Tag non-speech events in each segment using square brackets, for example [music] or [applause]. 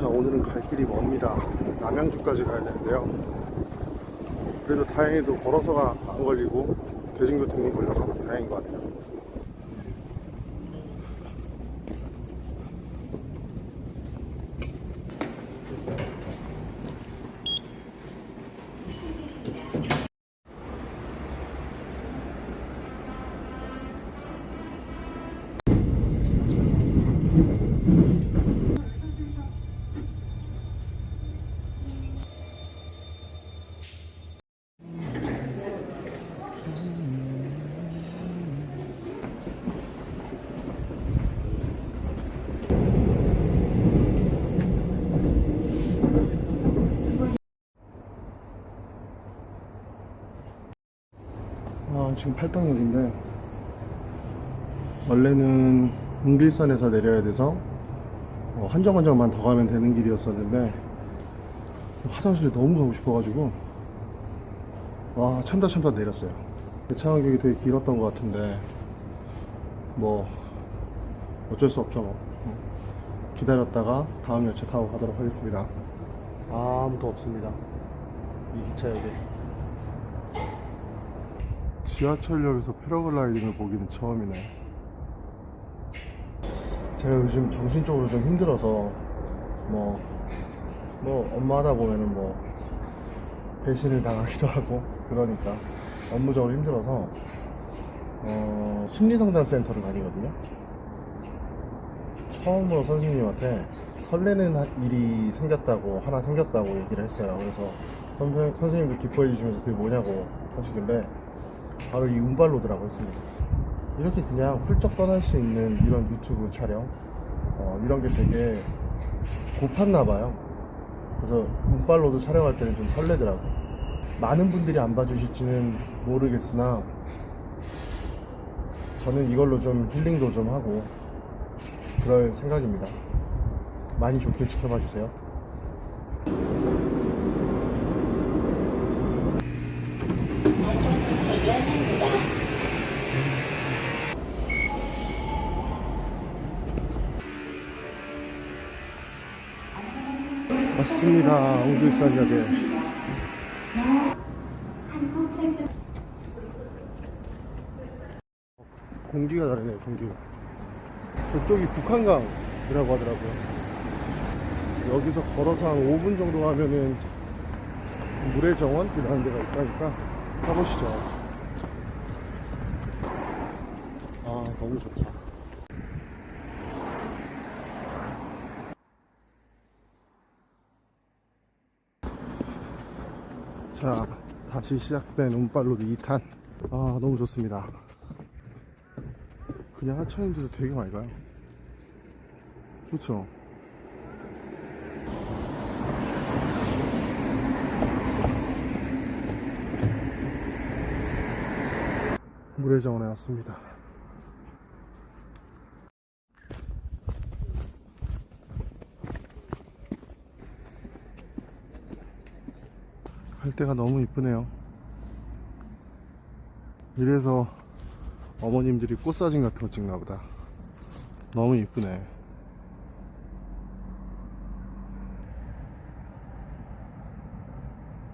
자 오늘은 갈 길이 멉니다. 남양주까지 가야 되는데요. 그래도 다행히도 걸어서가 안 걸리고 대중교통이 걸려서 다행인 것 같아요 아, 지금 팔당역인데? 원래는 웅길선에서 내려야 돼서 어, 한정거장만 더 가면 되는 길이었었는데 화장실에 너무 가고 싶어가지고 와 참다 참다 내렸어요. 배차간격이 되게 길었던 것 같은데 뭐 어쩔 수 없죠 뭐. 어. 기다렸다가 다음 열차 타고 가도록 하겠습니다. 아무도 없습니다. 이 기차역에 지하철역에서 패러글라이딩을 보기는 처음이네. 제가 요즘 정신적으로 좀 힘들어서 뭐, 뭐 엄마 하다 보면은 뭐 배신을 당하기도 하고 그러니까 업무적으로 힘들어서 어, 심리상담 센터를 다니거든요. 처음으로 선생님한테 설레는 하- 일이 생겼다고 하나 생겼다고 얘기를 했어요. 그래서 선생, 선생님도 기뻐해 주시면서 그게 뭐냐고 하시길래 바로 이 운발로드라고 했습니다. 이렇게 그냥 훌쩍 떠날 수 있는 이런 유튜브 촬영, 어, 이런 게 되게 고팠나 봐요. 그래서 운발로드 촬영할 때는 좀 설레더라고. 많은 분들이 안 봐주실지는 모르겠으나, 저는 이걸로 좀 힐링도 좀 하고, 그럴 생각입니다. 많이 좋게 지켜봐 주세요. 맞습니다. 웅들산역에. 공기가 다르네요, 공기가. 저쪽이 북한강이라고 하더라고요. 여기서 걸어서 한 5분 정도 가면은 물의 정원이라는 데가 있다니까 가보시죠. 아, 너무 좋다. 자, 다시 시작된 운빨로드 2탄. 아, 너무 좋습니다. 그냥 하천인데도 되게 많이 가요. 그쵸? 물의 정원에 왔습니다. 갈 때가 너무 이쁘네요. 이래서 어머님들이 꽃사진 같은 거 찍나 보다. 너무 이쁘네.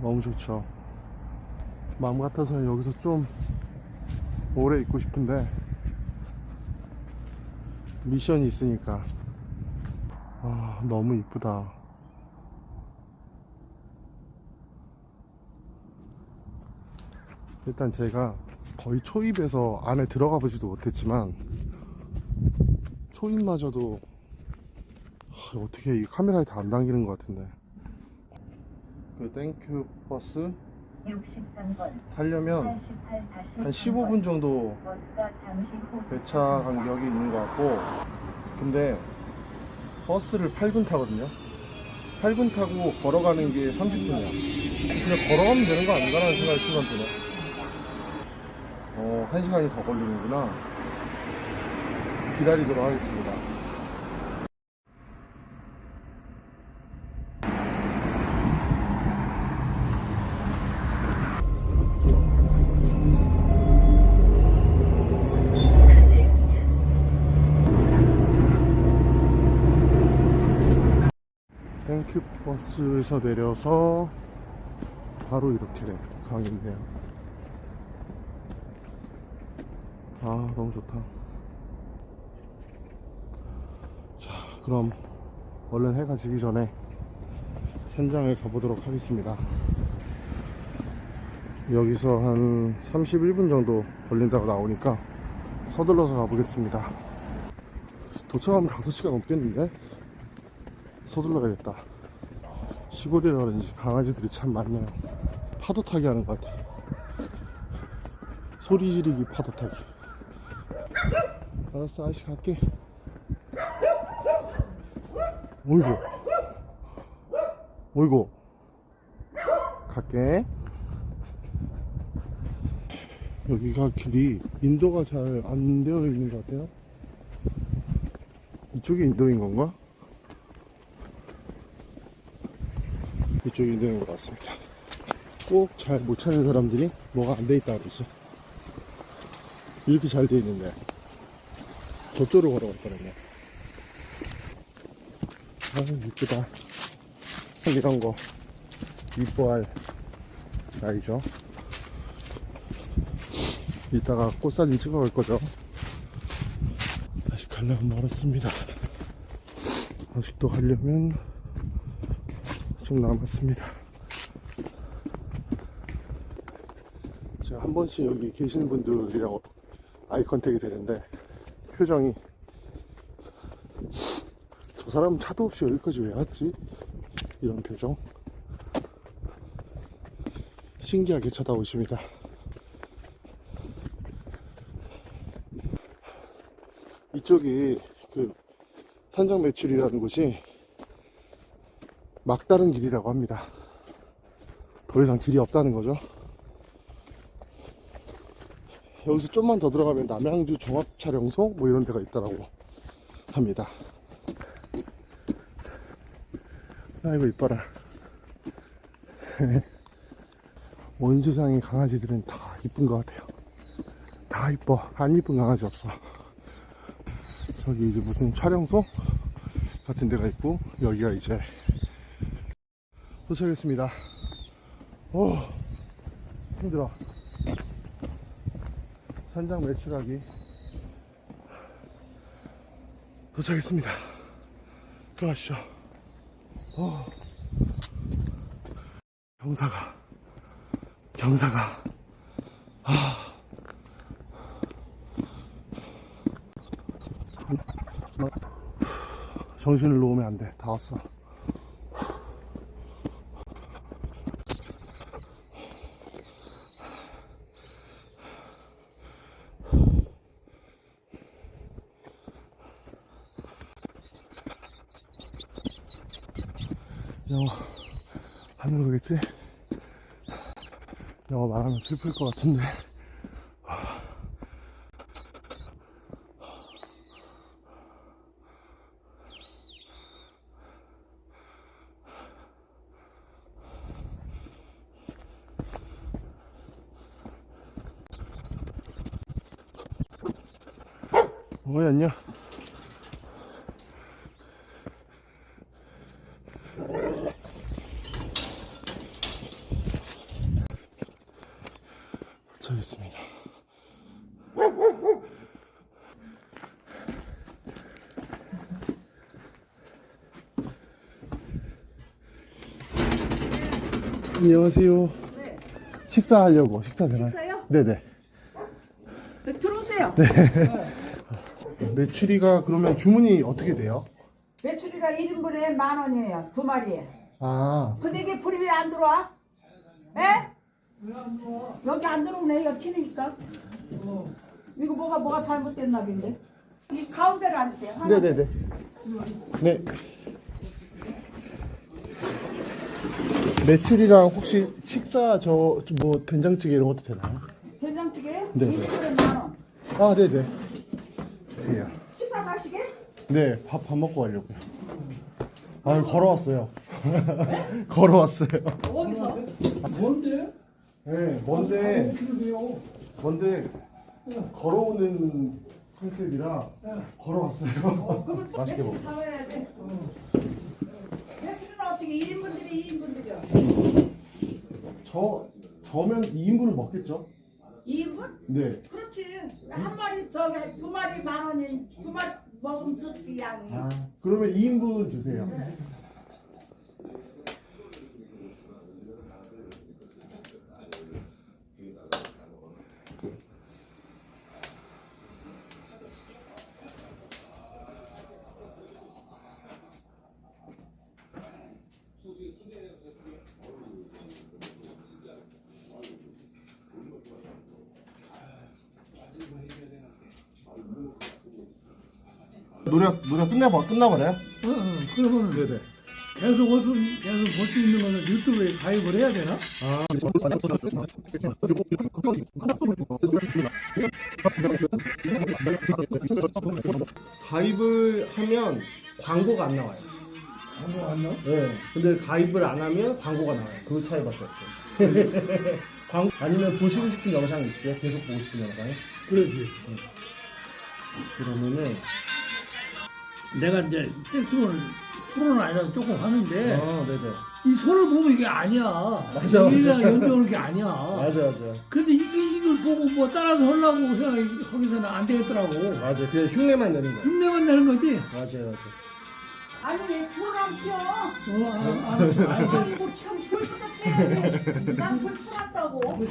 너무 좋죠. 마음 같아서는 여기서 좀 오래 있고 싶은데 미션이 있으니까 아 너무 이쁘다. 일단 제가 거의 초입에서 안에 들어가 보지도 못했지만 초입마저도 하, 어떻게 이 카메라에 다 안 당기는 것 같은데. 그 땡큐 버스 63번 타려면 88한 15분 정도 배차 간격이 있는 것 같고. 근데 버스를 8분 타거든요. 8분 타고 걸어가는 게 30분이야. 그냥 걸어가면 되는 거 아닌가 라는 생각이 순간 드네 어, 1시간이 더 걸리는구나 기다리도록 하겠습니다 시티버스에서 내려서 바로 이렇게 강이 있네요. 아, 너무 좋다. 자, 그럼 얼른 해가 지기 전에 산장을 가보도록 하겠습니다. 여기서 한 31분 정도 걸린다고 나오니까 서둘러서 가보겠습니다. 도착하면 5시간 넘겠는데? 서둘러야겠다. 시골이라 그런지 강아지들이 참 많네요. 파도 타기 하는 것 같아. 소리 지르기 파도 타기. 알았어, 아저씨 갈게. 어이구. 어이구. 갈게. 여기가 길이 인도가 잘 안 되어 있는 것 같아요. 이쪽이 인도인 건가? 이쪽이 인도인 것 같습니다. 꼭 잘 못 찾는 사람들이 뭐가 안 돼 있다 그러지. 이렇게 잘 돼 있는데 저쪽으로 걸어갈 거랬네. 아 이쁘다. 참 이런 거 이뻐할 나이죠. 이따가 꽃사진 찍어갈 거죠. 다시 가려면 멀었습니다. 아직도 가려면 좀 남았습니다. 제가 한 번씩 여기 계시는 분들이랑 아이 컨택이 되는데 표정이 저 사람은 차도 없이 여기까지 왜 왔지? 이런 표정 신기하게 쳐다보십니다. 이쪽이 그 산장 매출이라는 곳이 막다른 길이라고 합니다. 더 이상 길이 없다는 거죠. 여기서 좀만 더 들어가면 남양주 종합촬영소 뭐 이런 데가 있다라고 합니다. 아이고 이뻐라. [laughs] 온 세상의 강아지들은 다 이쁜 것 같아요. 다 이뻐. 안 이쁜 강아지 없어. 저기 이제 무슨 촬영소 같은 데가 있고 여기가 이제 도착했습니다. 오 힘들어. 산장 매출하기 도착했습니다. 들어가시죠. 오. 경사가 경사가 정신을 놓으면 안 돼. 다 왔어. 영어 안 모르겠지? 영어 말하면 슬플 것 같은데. 어이 안녕. 도착했습니다. 안녕하세요. 네. 식사하려고 식사 되나요? 식사요? 네네. 네, 들어오세요. [laughs] 매출이가 그러면 주문이 어떻게 돼요? 매출이가 1인분에 만 원이에요. 두 마리에. 아, 근데 이게 불이 왜 안 들어와? 에? 여기 안 들어오네. 이거 키니까. 이거 뭐가 뭐가 잘못됐나 본데. 이 가운데로 앉으세요. 하나. 네네네. 네. 매출이랑 혹시 식사 저 뭐 된장찌개 이런 것도 되나요? 된장찌개? 네네. 1인분에 만 원. 아, 네네. 주세요. 식사 가시게? 네, 밥, 밥 먹고 가려고요. 아, 걸어왔어요. [laughs] 걸어왔어요. 어디서? 뭔데? 네, 뭔데. 뭔데, 걸어오는 컨셉이라 걸어왔어요. [laughs] 맛있게 매출 먹어. 사와야 돼. 매출은 어떻게 1인분들이 2인분들이요? 저 저면 2인분을 먹겠죠? 2인분? 네. 그렇지. 한 마리 저기 두 마리 만 원이 두 마리 먹으면 좋지 양이. 아 그러면 2인분 주세요. 노래 노래 끝내버 끝나버려요? 어, 어, 그러면 네 네. 계속 옷을 계속 볼 수 있는 거는 유튜브에 가입을 해야 되나? 가입을 하면 광고가 안 나와요. 아무 안 나와? 네. 근데 가입을 안 하면 광고가 나와요. 그 차이밖에 없어요. [laughs] 광 아니면 보시고 싶은 영상이 있어요? 계속 보고 싶은 영상이? 그러지. 그러면은 내가 이제 섹스를 프로는 아니라도 조금 하는데 아 네네. 이 손을 보면 이게 아니야. 맞아, 우리가 맞아. 연주하는 게 아니야. 맞아 맞아. 근데 이게 이걸 보고 뭐 따라서 하려고 생각이 거기서는 안 되겠더라고. 맞아. 그냥 흉내만 내는 거야. 흉내만 내는 거지. 맞아요 맞아. 아니 왜 불안 펴? 어, 아, 아, 아, 아이고 참 불부터 펴야지. 난불 펴놨다고.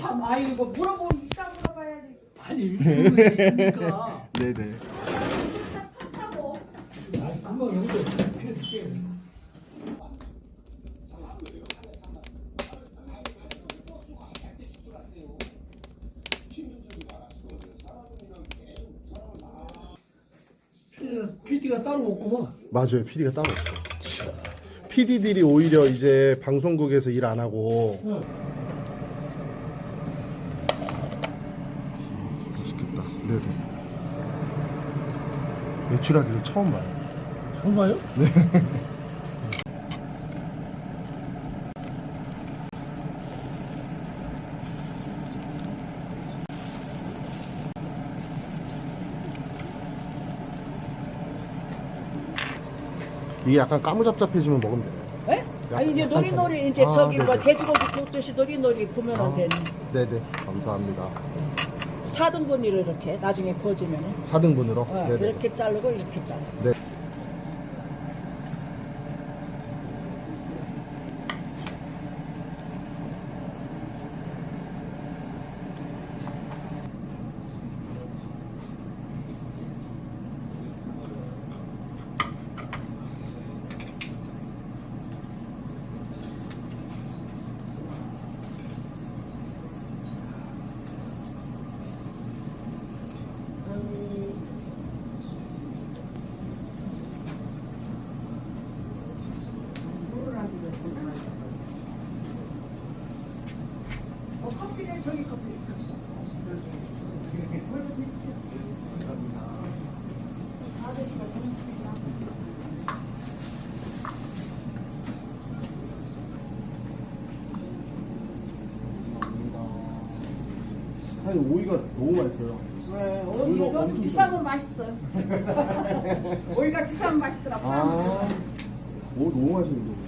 참 아이고 물어보면 이따 물어봐야지. 아니 유튜브에 있으니까 [laughs] 네네. 아, 금방 여기서 펴줄게. PD가, PD가 따로 없구만. 맞아요. PD가 따로 없어. PD들이 오히려 이제 방송국에서 일 안 하고 어. 맛있겠다. 네 네. 매출하기를 처음 봐요. 정말요? 이게 약간 까무잡잡해지면 먹으면. 예? 아 이제 약간 놀이놀이 이제 아, 저기 뭐 네네. 돼지고기 굽듯이 놀이놀이 보면은 아. 되는 네네. 감사합니다. 4등분으로 이렇게 나중에 구워지면은 4등분으로. 어. 이렇게 자르고 이렇게 자르. 네. 사장님 오이가 너무 맛있어요. 네, 이거 오이 엄청 좀 비싸면 맛있어요. [laughs] 오이가 비싸면 맛있더라고. 아, 오 너무 맛있는데.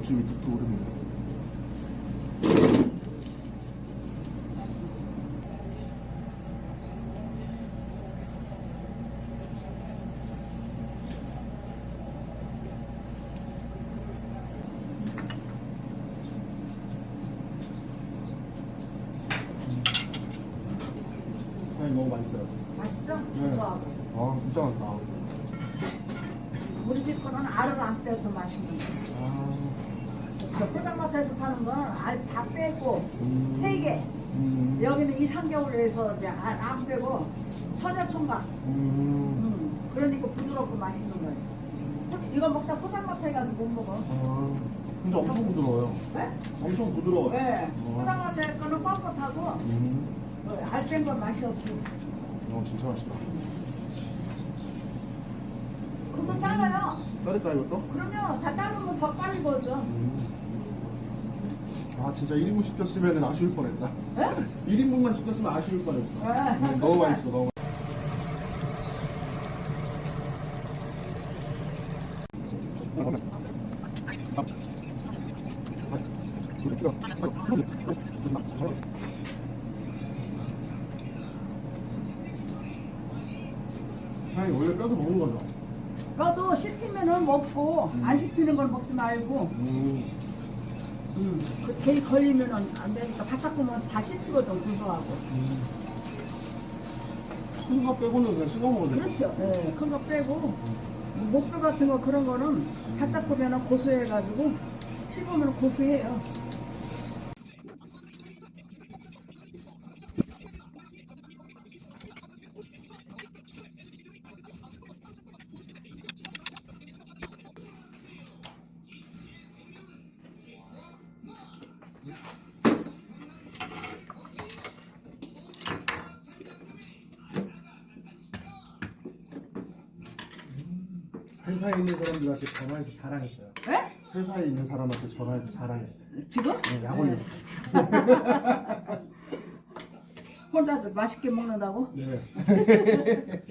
와, 육즙이 뚝뚝 오릅니다. 사장님 너무 맛있어요. 맛있죠? 네. 고소하고. 아, 진짜 많다. 우리 집 거는 알을 안 빼서 맛있는 거. 아, 저 포장마차에서 파는 건 알 다 빼고 음. 세개 음. 여기는 2, 3개월에서 이제 알안 빼고 천여총각. 음. 음, 그러니까 부드럽고 맛있는 거예요. 포- 이거 먹다 포장마차에 가서 못 먹어. 아, 근데 엄청 부드러워요. 네? 엄청 부드러워요. 네. 포장마차 거는 뻣뻣하고 음, 어, 알뺀 건 맛이 없어. 어, 진짜 맛있다. 그것도 잘라요. 자를까 이것도? 그러면 다 자르면 더 빨리 구워져. 아 진짜 1인분 시켰으면 아쉬울 뻔했다. 네? 1인분만 시켰으면 아쉬울 뻔했어. 네. 음, 너무 맛있어, 너무. 아니 원래 뼈도 먹는 거죠? 너도 씹히면은 먹고 안 씹히는 걸 먹지 말고 음. 음, 그 개이 걸리면은 안 되니까 바짝 보면 다 씹히거든 굵어하고. 큰거 빼고는 그냥 씹어 먹어도 돼. 그렇죠. 예, 큰거 빼고. 목뼈 같은 거 그런 거는 바짝 보면은 고소해가지고 씹으면 고소해요 회사에 있는 사람들한테 전화해서 자랑했어요. 예? 회사에 있는 사람한테 전화해서 자랑했어요. 지금? 네, 약 올렸어요. [laughs] 혼자 맛있게 먹는다고? 네. [laughs]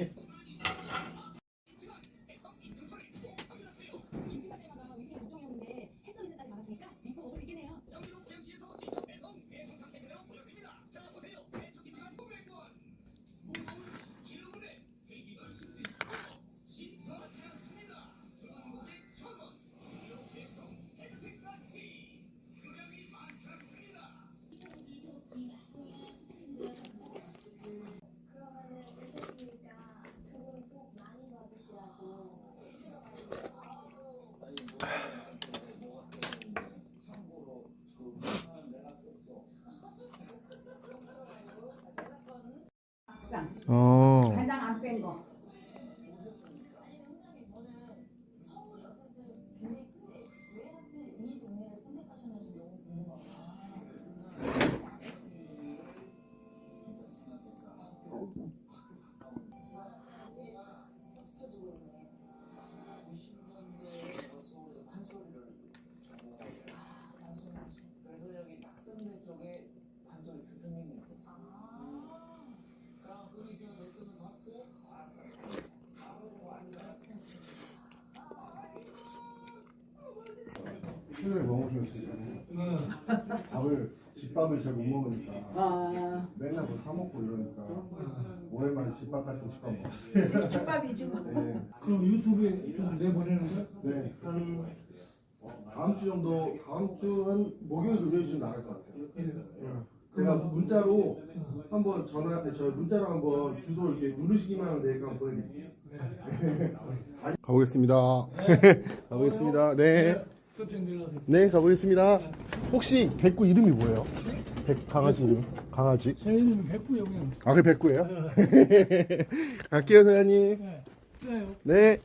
최근에 뭐 먹으셨어요? 밥을 집밥을 잘 못 먹으니까 아, 맨날 뭐 사 먹고 이러니까 오랜만에 집밥 같은 집밥 먹었어요. 집밥이지 뭐. 네, 그럼 유튜브에 좀 내보내는 거야? 네, 한 다음 주 정도 다음 주 한 목요일 금요일쯤 나갈 것 같아요. 네. 제가 문자로 한번 전화 저 문자로 한번 주소 이렇게 누르시기만 하면 되니까 한번 보내드릴게요. [laughs] 가보겠습니다. 가보겠습니다. 네. [laughs] 네, 가보겠습니다. 혹시 백구 이름이 뭐예요? 백 강아지 이름? 강아지? 저희는 백구요 그냥 아, 그 백구예요? [laughs] 갈게요, 사장님. 네. 그래요 네.